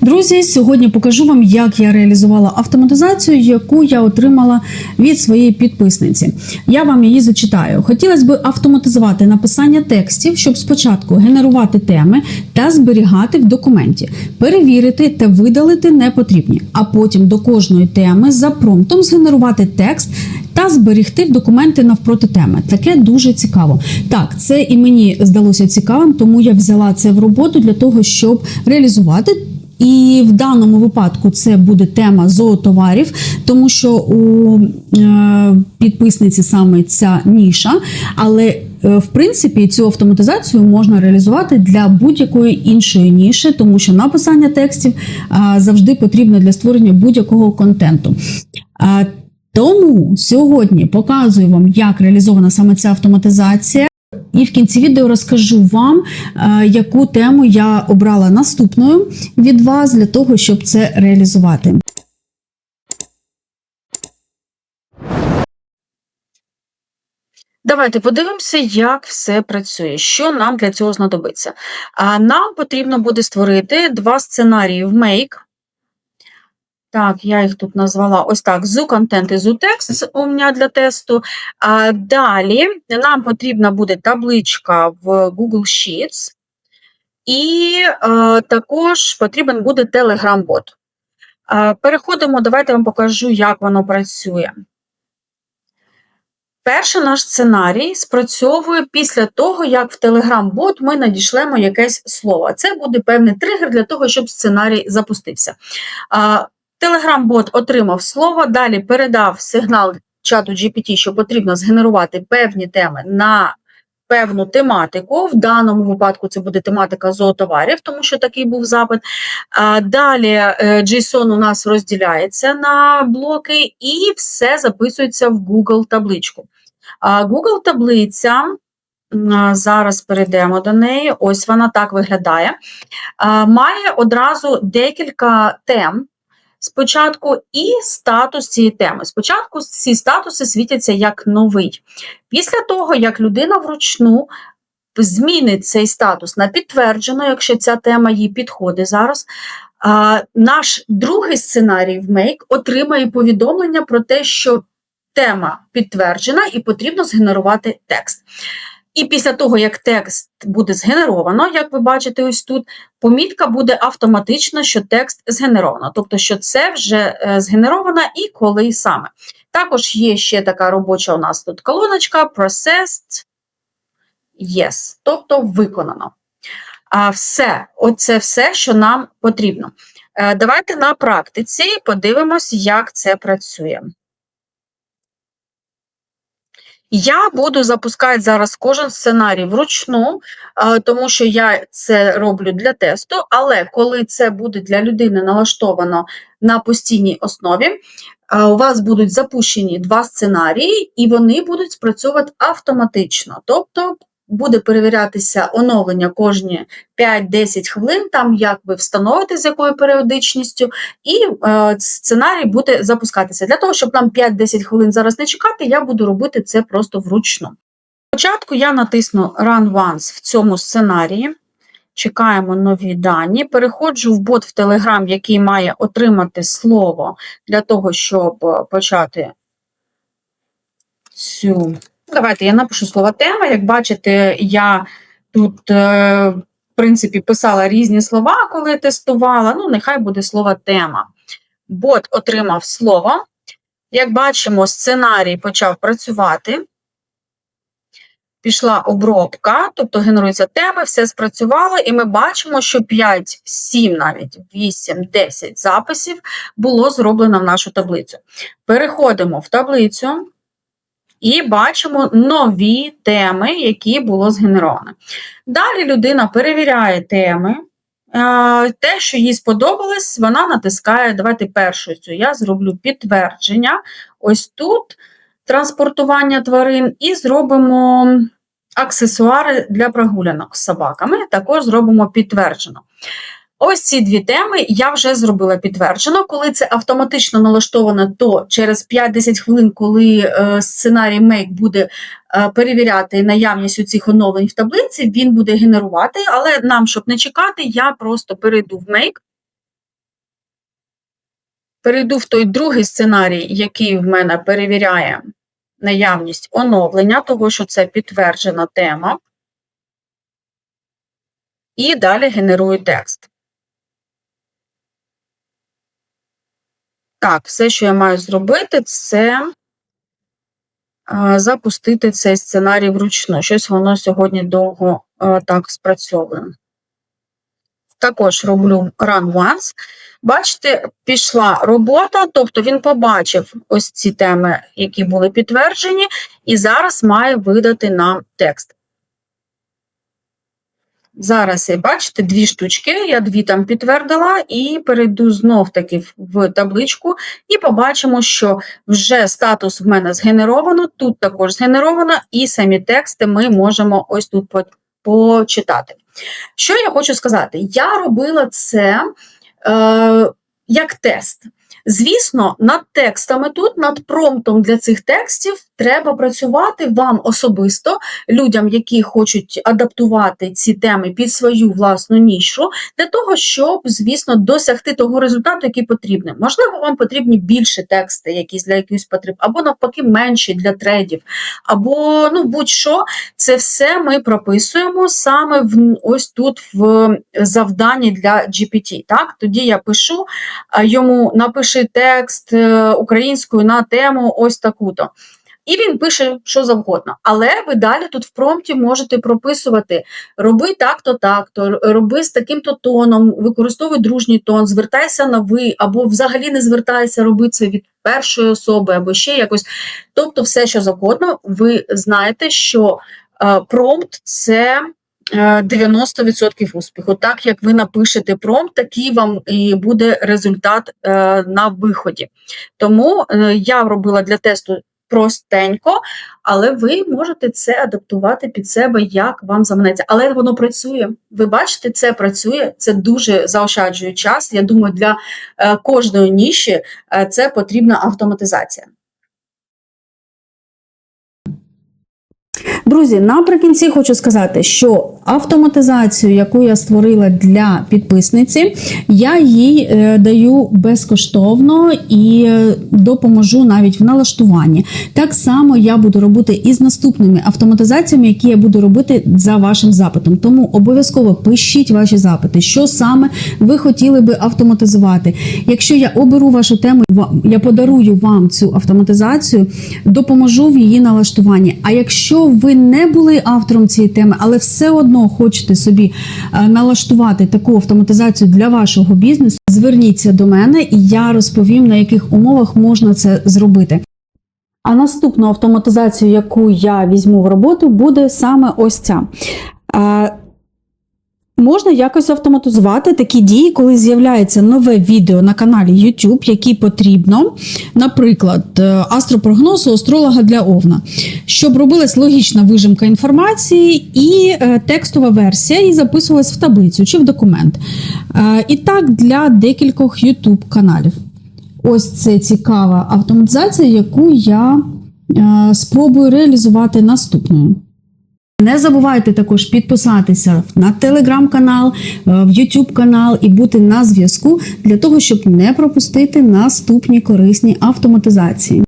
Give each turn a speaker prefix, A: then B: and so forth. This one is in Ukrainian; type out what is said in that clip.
A: Друзі, сьогодні покажу вам, як я реалізувала автоматизацію, яку я отримала від своєї підписниці. Я вам її зачитаю. Хотілося б автоматизувати написання текстів, щоб спочатку генерувати теми та зберігати в документі, перевірити та видалити непотрібні, а потім до кожної теми за промптом згенерувати текст. Та зберігти в документи навпроти теми. Таке дуже цікаво. Так, це і мені здалося цікавим, тому я взяла це в роботу для того, щоб реалізувати. І в даному випадку це буде тема зоотоварів, тому що у е, підписниці саме ця ніша. Але е, в принципі цю автоматизацію можна реалізувати для будь-якої іншої ніші, тому що написання текстів завжди потрібно для створення будь-якого контенту. Тому сьогодні показую вам, як реалізована саме ця автоматизація. І в кінці відео розкажу вам, е, яку тему я обрала наступною від вас для того, щоб це реалізувати.
B: Давайте подивимося, як все працює. Що нам для цього знадобиться? Нам потрібно буде створити два сценарії в Make. Так, я їх тут назвала ось так: zoo content і zoo text у мене для тесту. А далі нам потрібна буде табличка в Google Sheets, і е, також потрібен буде Telegram-бот. Переходимо, давайте я вам покажу, як воно працює. Перший наш сценарій спрацьовує після того, як в Telegram-бот ми надішлемо якесь слово. Це буде певний тригер для того, щоб сценарій запустився. Telegram-бот отримав слово, далі передав сигнал чату GPT, що потрібно згенерувати певні теми на певну тематику. В даному випадку це буде тематика зоотоварів, тому що такий був запит. Далі е, JSON у нас розділяється на блоки, і все записується в Google табличку. Google таблиця. Зараз перейдемо до неї. Ось вона так виглядає. Має одразу декілька тем, спочатку і статус цієї теми. Спочатку ці статуси світяться як новий. Після того, як людина вручну змінить цей статус на підтверджено, якщо ця тема їй підходить зараз. Наш другий сценарій в Make отримає повідомлення про те, що тема підтверджена і потрібно згенерувати текст. І після того, як текст буде згенеровано, як ви бачите, ось тут, помітка буде автоматично, що текст згенеровано, тобто, що це вже е, згенеровано і коли саме. Також є ще така робоча у нас тут колоночка Processed Yes, тобто виконано. А все, оце все, що нам потрібно. Е, давайте на практиці подивимось, як це працює. Я буду запускати зараз кожен сценарій вручну, тому що я це роблю для тесту, але коли це буде для людини налаштовано на постійній основі, у вас будуть запущені два сценарії, і вони будуть спрацьовувати автоматично. Тобто буде перевірятися оновлення кожні 5-10 хвилин, там як ви встановите з якою періодичністю, і е, сценарій буде запускатися. Для того, щоб нам 5-10 хвилин зараз не чекати, я буду робити це просто вручну. Спочатку я натисну Run Once в цьому сценарії. Чекаємо нові дані. Переходжу в бот в Telegram, який має отримати слово для того, щоб почати цю Давайте я напишу слово тема. Як бачите, я тут, е, в принципі, писала різні слова, коли тестувала. Ну, нехай буде слово тема. Бот отримав слово. Як бачимо, сценарій почав працювати. Пішла обробка, тобто генеруються теми, все спрацювало, і ми бачимо, що 5, 7, навіть 8, 10 записів було зроблено в нашу таблицю. Переходимо в таблицю і бачимо нові теми, які було згенеровано. Далі людина перевіряє теми. Те, що їй сподобалось, вона натискає. Давайте першу цю я зроблю підтвердження. Ось тут транспортування тварин, і зробимо аксесуари для прогулянок з собаками. Також зробимо підтверджено. Ось ці дві теми я вже зробила підтверджено. Коли це автоматично налаштовано, то через 5-10 хвилин, коли е, сценарій Make буде е, перевіряти наявність у цих оновлень в таблиці, він буде генерувати. Але нам, щоб не чекати, я просто перейду в Make перейду в той другий сценарій, який в мене перевіряє наявність оновлення, того, що це підтверджена тема. І далі генерую текст. Так, все, що я маю зробити, це запустити цей сценарій вручну. Щось воно сьогодні довго е, так спрацьовує. Також роблю run once. Бачите, пішла робота, тобто він побачив ось ці теми, які були підтверджені, і зараз має видати нам текст. Зараз, бачите, дві штучки, я дві там підтвердила, і перейду знов-таки в табличку, і побачимо, що вже статус в мене згенеровано, тут також згенеровано, і самі тексти ми можемо ось тут почитати. Що я хочу сказати? Я робила це е, як тест. Звісно, над текстами тут, над промптом для цих текстів треба працювати вам особисто, людям, які хочуть адаптувати ці теми під свою власну нішу, для того, щоб, звісно, досягти того результату, який потрібен. Можливо, вам потрібні більше тексти, якісь для якихось потреб, або навпаки, менші для трейдів, або ну будь-що. Це все ми прописуємо саме в ось тут в завданні для GPT. Так, тоді я пишу йому напиши текст е, українською на тему ось таку-то. І він пише що завгодно. Але ви далі тут в промпті можете прописувати: роби так-то, так-то, роби з таким-то тоном, використовуй дружній тон, звертайся на ви, або взагалі не звертайся, роби це від першої особи, або ще якось. Тобто, все, що завгодно, ви знаєте, що е, промпт це. Е, 90% успіху. Так як ви напишете промпт, такий вам і буде результат е, на виході. Тому е, я робила для тесту простенько, але ви можете це адаптувати під себе, як вам заманеться. Але воно працює. Ви бачите, це працює, це дуже заощаджує час. Я думаю, для е, кожної ніші е, це потрібна автоматизація.
A: Друзі, наприкінці хочу сказати, що автоматизацію, яку я створила для підписниці, я їй е, даю безкоштовно і е, допоможу навіть в налаштуванні. Так само я буду робити і з наступними автоматизаціями, які я буду робити за вашим запитом. Тому обов'язково пишіть ваші запити, що саме ви хотіли би автоматизувати. Якщо я оберу вашу тему, я подарую вам цю автоматизацію, допоможу в її налаштуванні. А якщо ви не були автором цієї теми, але все одно хочете собі е, налаштувати таку автоматизацію для вашого бізнесу, зверніться до мене, і я розповім, на яких умовах можна це зробити. А наступну автоматизацію, яку я візьму в роботу, буде саме ось ця. Можна якось автоматизувати такі дії, коли з'являється нове відео на каналі YouTube, які потрібно, наприклад, е, астропрогноз у астролога для Овна, щоб робилась логічна вижимка інформації і е, текстова версія, і записувалась в таблицю чи в документ. Е, І так для декількох YouTube каналів. Ось це цікава автоматизація, яку я спробую реалізувати наступною. Не забувайте також підписатися на телеграм-канал, е, в YouTube канал і бути на зв'язку для того, щоб не пропустити наступні корисні автоматизації.